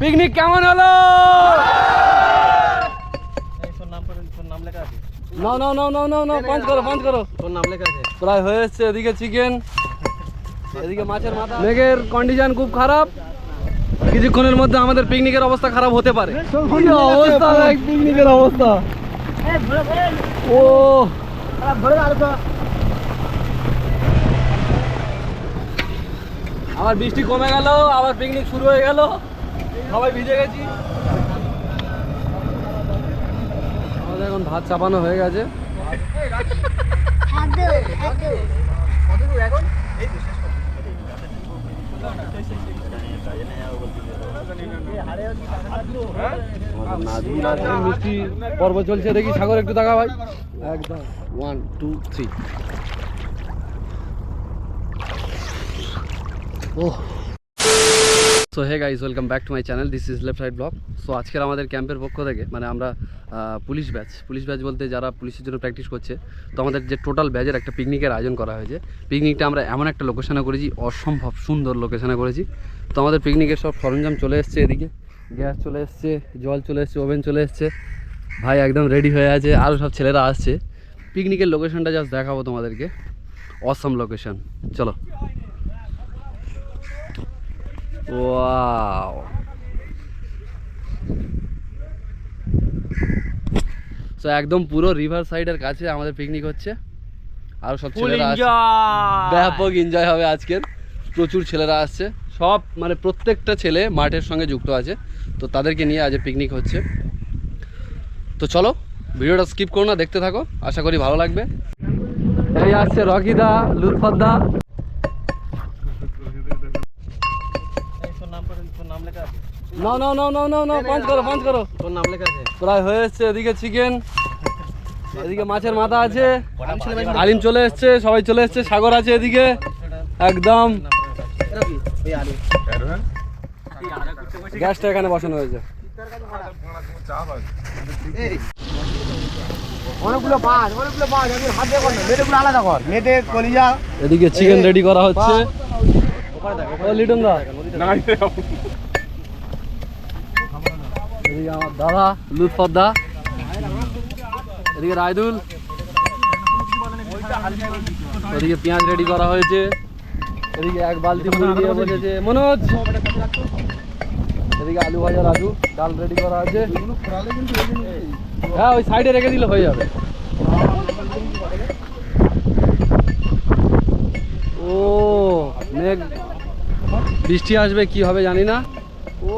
Picnic কেমন হলো? নাও নাও নাও নাও নাও নাও পাঁচ করো করো। তোর নাম লেখা আছে প্রায় এদিকে চিকেন এদিকে মাছের মাথা। মেঘের কন্ডিশন খুব খারাপ। কিছুক্ষণের মধ্যে আমাদের পিকনিকের অবস্থা খারাপ হতে পারে। অবস্থা পিকনিকের অবস্থা। ও। আবার বৃষ্টি কমে গেল আবার পিকনিক শুরু হয়ে গেল। সবাই ভিজে গেছি। আমাদের এখন ভাত চাপানো হয়ে গেছে। মিষ্টি পর্ব চলছে দেখি সাগর একটু দেখা ভাই। একদম। One two three O so hey guys welcome back to my channel this is left side blog so আজকের আমাদের ক্যাম্পের পক্ষ থেকে মানে আমরা পুলিশ ব্যাচ পুলিশ ব্যাচ বলতে যারা পুলিশের জন্য প্র্যাকটিস করছে, তো আমাদের যে টোটাল ব্যাচের একটা পিকনিকের আয়োজন করা হয়েছে। পিকনিকটা আমরা এমন একটা লোকেশনে করেছি, অসম্ভব সুন্দর লোকেশনে করেছি। তো আমাদের পিকনিকের সব সরঞ্জাম চলে এসছে এদিকে। গ্যাস চলে এসছে, জল চলে এসছে ওভেন চলে এসছে। ভাই একদম রেডি হয়ে আছে আরও সব ছেলেরা আসছে। পিকনিকের লোকেশনটা জাস্ট দেখাবো তোমাদেরকে। অসম লোকেশন চলো। ওয়াও তো একদম পুরো রিভার সাইডের কাছে আমাদের পিকনিক হচ্ছে। আর সব ছেলেরা আসছে ব্যাপক এনজয় হবে আজকের। প্রচুর ছেলেরা আসছে। সব মানে প্রত্যেকটা ছেলে মাঠের সঙ্গে যুক্ত আছে। তো তাদেরকে নিয়ে আজ পিকনিক হচ্ছে। তো চলো ভিডিওটা স্কিপ করো না দেখতে থাকো। আশা করি ভালো লাগবে। এই আসছে রকিদা লুৎফদ্দা নাও নাও নাও নাও নাও নাও পাঁচ করো পাঁচ করো। তোর নাম লেখা আছে? প্রায় হয়ে এসছে এদিকে চিকেন এদিকে মাছের মাথা আছে। আলিম চলে এসছে সবাই চলে এসছে সাগর আছে এদিকে। একদম। গ্যাসটা এখানে বসানো হয়েছে। অনেকগুলো মাছ অনেকগুলো মাছ আমি হাত কর না মেটেগুলো আলাদা কর। মেটে কলিজা। এদিকে চিকেন রেডি করা হচ্ছে। ও লিটন দা। এদিকে আমার দাদা লুৎফর দা এদিকে রায়দুল ওদিকে পেঁয়াজ রেডি করা হয়েছে। এদিকে এক বালতি দিয়ে বসেছে। মনোজ। এদিকে আলু ভাজা রাজু, ডাল রেডি করা আছে। হ্যাঁ ওই সাইডে রেখে দিলে হয়ে যাবে। ও, মেঘ। বৃষ্টি আসবে, কি হবে জানি না। ও,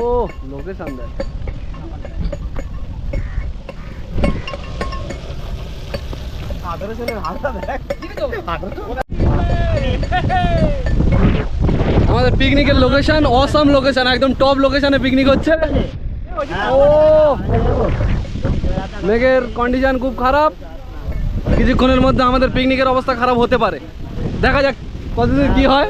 লোকেশন দেখ আদরে ছেলের হাতটা দেখ আমাদের পিকনিকের লোকেশন অসাম লোকেশন একদম টপ লোকেশনে পিকনিক হচ্ছে। ও! মেঘের কন্ডিশন খুব খারাপ। কিছুক্ষণের মধ্যে আমাদের পিকনিকের অবস্থা খারাপ হতে পারে। দেখা যাক কতদিন কি হয়।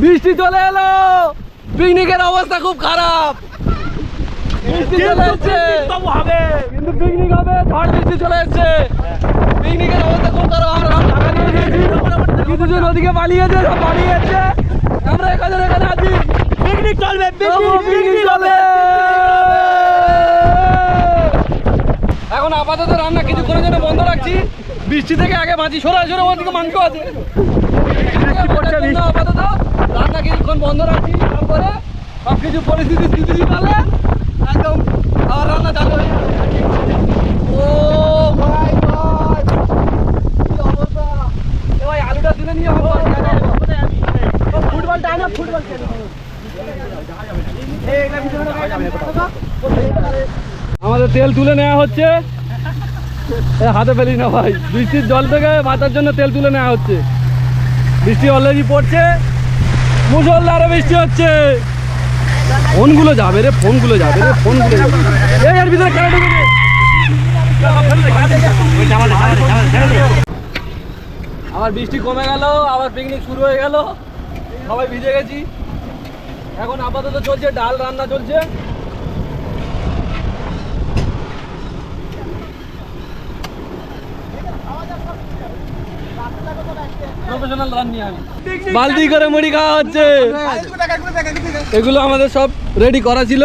বৃষ্টি চলে এলো। পিকনিকের অবস্থা খুব খারাপ। বৃষ্টি চলে এসছে। কিন্তু পিকনিক হবে ঝড় বৃষ্টি চলে এসছে। পিকনিকের অবস্থা খুব খারাপ। আমরা সব ঢাকা দিয়ে দিয়েছি কিছুজন ওদিকে পালিয়েছে সব পালিয়েছে। আমরা এখানে এখানে আছি। পিকনিক চলবে পিকনিক চলবে। এখন আপাতত রান্না কিছুক্ষণের জন্য বন্ধ রাখছি। বৃষ্টি থেকে আগে বাঁচি সরে সরে ওদিকে মাংস আছে আপাতত রান্না কিছুক্ষণ বন্ধ রাখছি তারপরে সব কিছু পরিস্থিতি স্থিতিশীল একদম আবার রান্না চালু হয়ে যাবে। ও ভাই ভাই কি অবস্থা এ ভাই আলুটা তুলে নিয়ে হবে ফুটবলটা ফুটবল আমাদের তেল তুলে নেওয়া হচ্ছে হাতে ফেলি না ভাই। বৃষ্টির জল থেকে বাঁচার জন্য তেল তুলে নেওয়া হচ্ছে। বৃষ্টি অলরেডি পড়ছে। মুসলধারে বৃষ্টি হচ্ছে। ফোনগুলো যাবে রে, ফোনগুলো যাবে রে, ফোনগুলো যাবে। এর ভিতরে আবার বৃষ্টি কমে গেল, আবার পিকনিক শুরু হয়ে গেল। সবাই ভিজে গেছি। এখন আপাতত চলছে, ডাল রান্না চলছে প্রফেশনাল রান্নি আমি বালতি করে মুড়ি খাওয়া হচ্ছে। এগুলো আমাদের সব রেডি করা ছিল।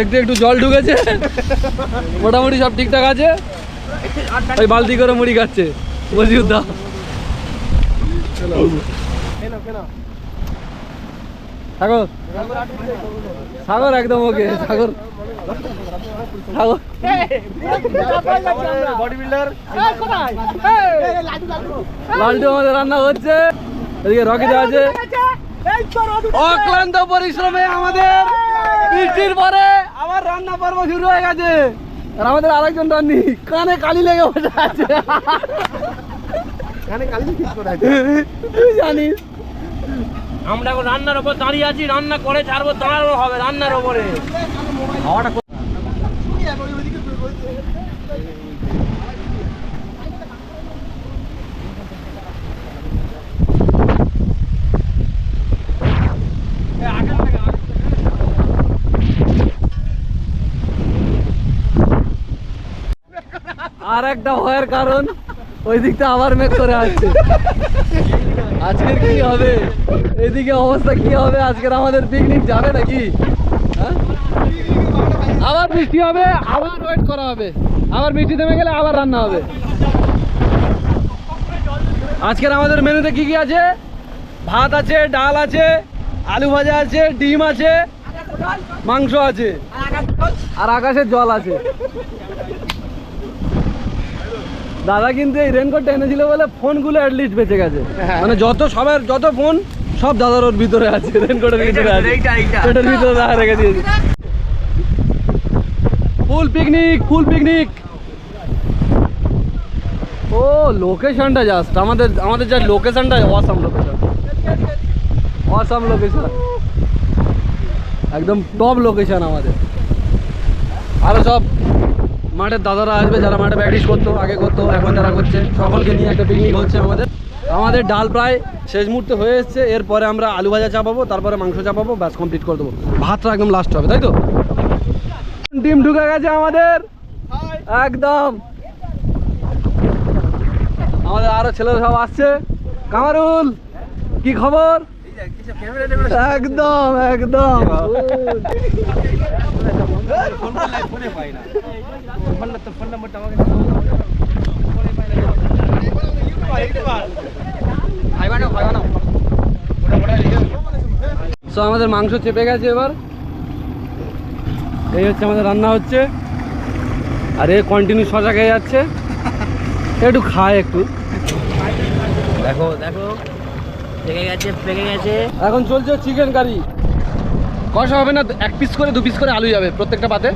একটু একটু জল ঢুকেছে। মোটামুটি সব ঠিকঠাক আছে। ওই বালতি করে মুড়ি খাচ্ছে। মজিউদ্দা সাগর। সাগর একদম ওকে সাগর। লালটু আমাদের রান্না হচ্ছে। এদিকে রকিতে আছে। অক্লান্ত পরিশ্রমে আমাদের বৃষ্টির পরে আবার রান্না পর্ব শুরু হয়ে গেছে। আর আমাদের আরেকজন রান্নি কানে কালি লেগে বসে আছে। জানিস। আমরা এখন রান্নার ওপর দাঁড়িয়ে আছি রান্না করে ছাড়বো দাঁড়ানো হবে রান্নার ওপরে। হাওয়াটা আর একটা ভয়ের কারণ, ওই দিকটা আবার মেঘ করে আসছে। আজকের কি হবে? এদিকে অবস্থা কি হবে? আজকের আমাদের পিকনিক যাবে নাকি? হ্যাঁ? আবার বৃষ্টি হবে, আবার ওয়েট করা হবে। আবার বৃষ্টি থেমে গেলে আবার রান্না হবে। আজকের আমাদের মেনুতে কি কি আছে? ভাত আছে, ডাল আছে, আলু ভাজা আছে, ডিম আছে, মাংস আছে, আর আকাশের জল আছে। দাদা কিন্তু এই রেনকোটটা এনেছিল বলে ফোনগুলো অ্যাটলিস্ট বেঁচে গেছে। হ্যাঁ। মানে যত সবার যত ফোন সব দাদার ওর ভিতরে আছে রেনকোটের ভিতরে আছে। এইটা। ভিতরে দাদা রেখে দিয়েছে। ফুল পিকনিক ফুল পিকনিক ও লোকেশনটা জাস্ট আমাদের আমাদের যা লোকেশনটা অসাম লোকেশন অসাম লোকেশন একদম টপ লোকেশন আমাদের। আরও সব মাঠের দাদারা আসবে, যারা মাঠে প্র্যাকটিস করতো, আগে করতো, এখন যারা করছে, সকলকে নিয়ে একটা পিকনিক হচ্ছে আমাদের। আমাদের ডাল প্রায় শেষ মুহূর্তে হয়ে এসছে, এরপরে আমরা আলু ভাজা চাপাবো তারপরে মাংস চাপাবো ব্যাস কমপ্লিট করে দেবো। ভাতটা একদম লাস্ট হবে, তাই তো? ডিম ঢুকে গেছে আমাদের। একদম। আমাদের আরও ছেলেরা সব আসছে। কামারুল, কি খবর? একদম একদম। আমাদের মাংস চেপে গেছে এবার। এই হচ্ছে আমাদের রান্না হচ্ছে। আর এ কন্টিনিউ শশা খেয়ে যাচ্ছে। একটু খায় একটু। দেখো দেখো। পেকে গেছে পেকে গেছে। এখন চলছে চিকেন কারি কষা হবে না এক পিস করে দু পিস করে আলু যাবে প্রত্যেকটা পাতে।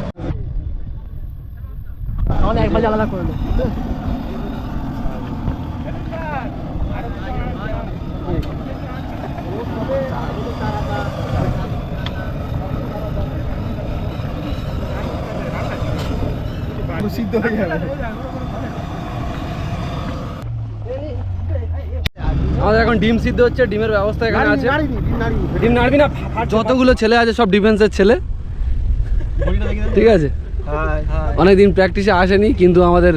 করে সিদ্ধ হয়ে যাবে। আমাদের এখন ডিম সিদ্ধ হচ্ছে ডিমের ব্যবস্থা এখানে আছে। ডিম নাড়বি না যতগুলো ছেলে আছে সব ডিফেন্সের ছেলে। ঠিক আছে। অনেকদিন প্র্যাকটিসে আসেনি কিন্তু আমাদের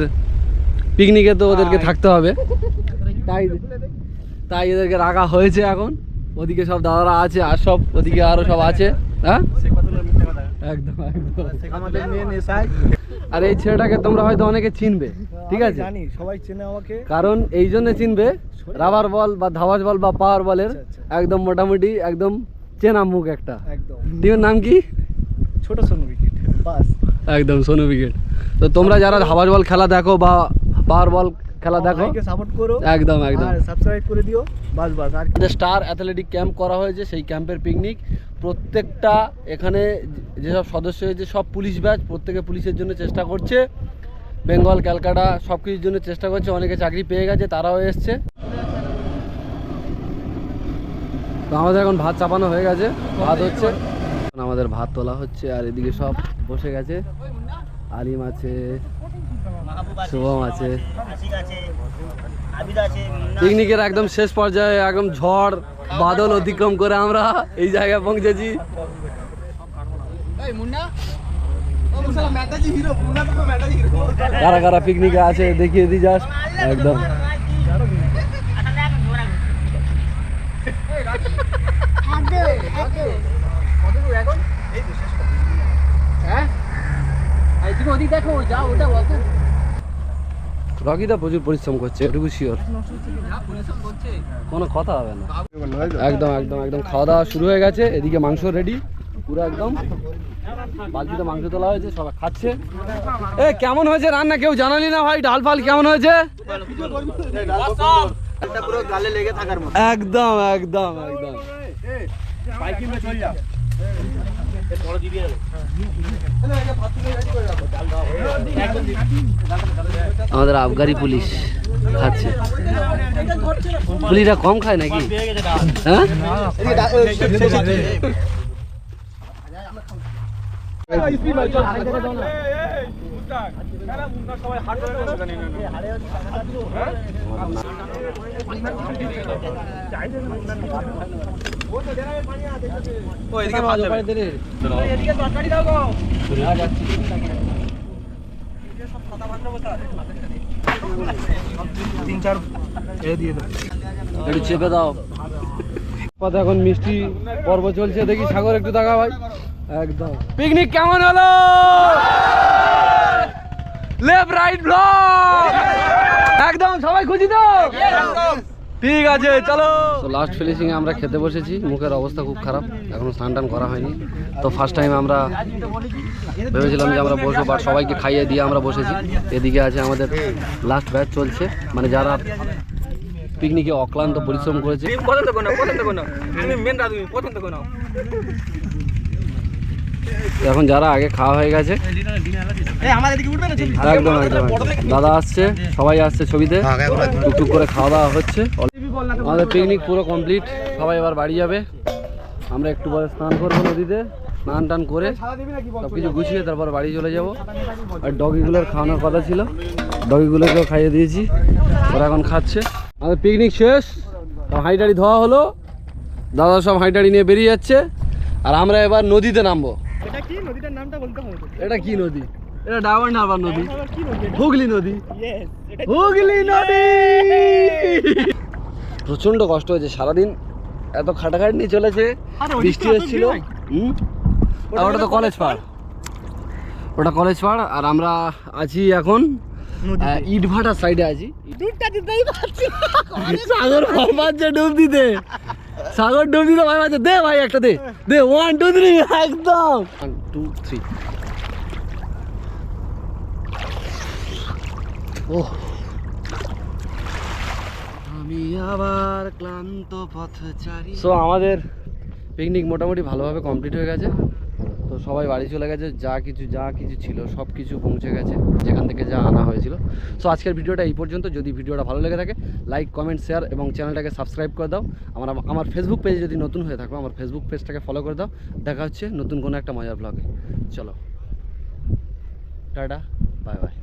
পিকনিকে তো ওদেরকে থাকতে হবে। তাই তাই এদেরকে রাখা হয়েছে এখন। ওদিকে সব দাদারা আছে আর সব ওদিকে আরও সব আছে। হ্যাঁ? একদম একদম। আর এই ছেলেটাকে তোমরা হয়তো অনেকে চিনবে। ঠিক আছে? জানি সবাই চেনে আমাকে। কারণ এই জন্য চিনবে রাবার বল বা ধাবাস বল বা পাওয়ার বলের আচ্ছা, একদম মোটামুটি একদম চেনা মুখ একটা। একদম। টিমের নাম কি? ছোট সোনু উইকেট বাস। একদম সোনু উইকেট তো তোমরা যারা ধাবাস বল খেলা দেখো বা পাওয়ার বল খেলা দেখো সাপোর্ট করো। একদম একদম। আর সাবস্ক্রাইব করে দিও। বাস বাস। আর আমাদের স্টার অ্যাথলেটিক ক্যাম্প করা হয়েছে সেই ক্যাম্পের পিকনিক প্রত্যেকটা এখানে যেসব সদস্য হয়েছে সব পুলিশ ব্যাচ প্রত্যেকে পুলিশের জন্য চেষ্টা করছে। বেঙ্গল, ক্যালকাটা সব কিছুর জন্য চেষ্টা করছে, অনেকে চাকরি পেয়ে গেছে, তারাও এসছে। তো আমাদের এখন ভাত চাপানো হয়ে গেছে, ভাত হচ্ছে। আমাদের ভাত তোলা হচ্ছে, আর এদিকে সব বসে গেছে। আলিম আছে, শুভম আছে। পিকনিকের একদম শেষ পর্যায়ে, একদম ঝড়, বাদল অতিক্রম করে আমরা এই জায়গায় পৌঁছেছি। কারা কারা পিকনিকে আছে, দেখিয়ে দিই যাস একদম। রকিদা প্রচুর পরিশ্রম করছে, এটুকু শিওর কোনো কথা হবে না। একদম একদম একদম। খাওয়া দাওয়া শুরু হয়ে গেছে, এদিকে মাংস রেডি পুরো একদম। বালতিতে মাংস তোলা হয়েছে সবাই খাচ্ছে। এ কেমন হয়েছে রান্না? কেউ জানালি না ভাই? ডাল ফাল কেমন হয়েছে? একদম একদম একদম। আমাদের আবগারি পুলিশ খাচ্ছে। পুলিশরা কম খায় নাকি? হ্যাঁ? একটু চেপে দাও। এখন মিষ্টি পর্ব চলছে দেখি সাগর একটু দেখা ভাই। একদম। পিকনিক কেমন হলো? Left right block. একদম সবাই খুশি তো? ঠিক আছে চলো। তো লাস্ট ফিনিশিং এ আমরা খেতে বসেছি মুখের অবস্থা খুব খারাপ এখনও স্নান টান করা হয়নি। তো ফার্স্ট টাইম আমরা ভেবেছিলাম যে আমরা বসবো বাট সবাইকে খাইয়ে দিয়ে আমরা বসেছি। এদিকে আছে আমাদের লাস্ট ব্যাচ চলছে মানে যারা পিকনিকে অক্লান্ত পরিশ্রম করেছে। এখন যারা আগে খাওয়া হয়ে গেছে একদম একদম একদম। দাদা আসছে সবাই আসছে ছবিতে। টুকটুক করে খাওয়া দাওয়া হচ্ছে। আমাদের পিকনিক পুরো কমপ্লিট সবাই এবার বাড়ি যাবে। আমরা একটু পরে স্নান করব নদীতে স্নান টান করে সব কিছু গুছিয়ে তারপর বাড়ি চলে যাব। আর ডগিগুলোর খাওয়ানোর কথা ছিল। ডগিগুলোকেও খাইয়ে দিয়েছি। ওরা এখন খাচ্ছে। আমাদের পিকনিক শেষ। সব হাঁড়ি ধোয়া হলো। দাদা সব হাঁড়ি নিয়ে বেরিয়ে যাচ্ছে। আর আমরা এবার নদীতে নামবো। নদীটার নামটা বলতে হবে এটা কি নদী? এটা ডাবর নাবার নদী। হুগলি নদী। হুগলি নদী? প্রচণ্ড কষ্ট হয়েছে সারাদিন এত খাটাখাট নিয়ে চলেছে বৃষ্টি এসেছিল আর ওটা তো কলেজ পাড়। ওটা কলেজ পাড় আর আমরা আছি এখন ইটভাটার সাইডে আছি। সাগর ভয় পাচ্ছে ডুব দিতে। সাগর ডুব দিতে ভয় পাচ্ছে দে ভাই একটা দে। দে ওয়ান টু থ্রি একদম। টু থ্রি ও আমি আবার ক্লান্ত পথচারী। সো আমাদের পিকনিক মোটামুটি ভালোভাবে কমপ্লিট হয়ে গেছে। সবাই বাড়ি চলে গেছে, যা কিছু যা কিছু ছিল সব কিছু পৌঁছে গেছে, যেখান থেকে যা আনা হয়েছিল। সো আজকের ভিডিওটা এই পর্যন্ত। যদি ভিডিওটা ভালো লেগে থাকে লাইক কমেন্ট শেয়ার এবং চ্যানেলটাকে সাবস্ক্রাইব করে দাও। আমার আমার ফেসবুক পেজে যদি নতুন হয়ে থাকো, আমার ফেসবুক পেজটাকে ফলো করে দাও। দেখা হচ্ছে নতুন কোনো একটা মজার ব্লগে চলো। Tata bye bye